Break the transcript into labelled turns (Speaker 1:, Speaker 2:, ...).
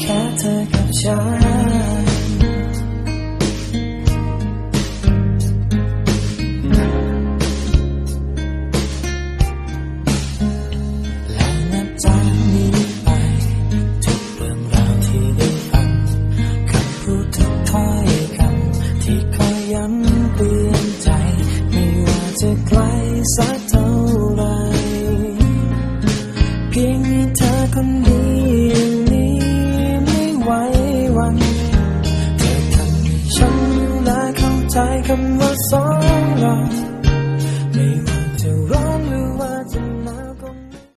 Speaker 1: แค่เธอกับฉัน คนดียวนี้ไม่ไหวหวันเธอทำให้ฉันและเข้าใจคำว่าสองเรา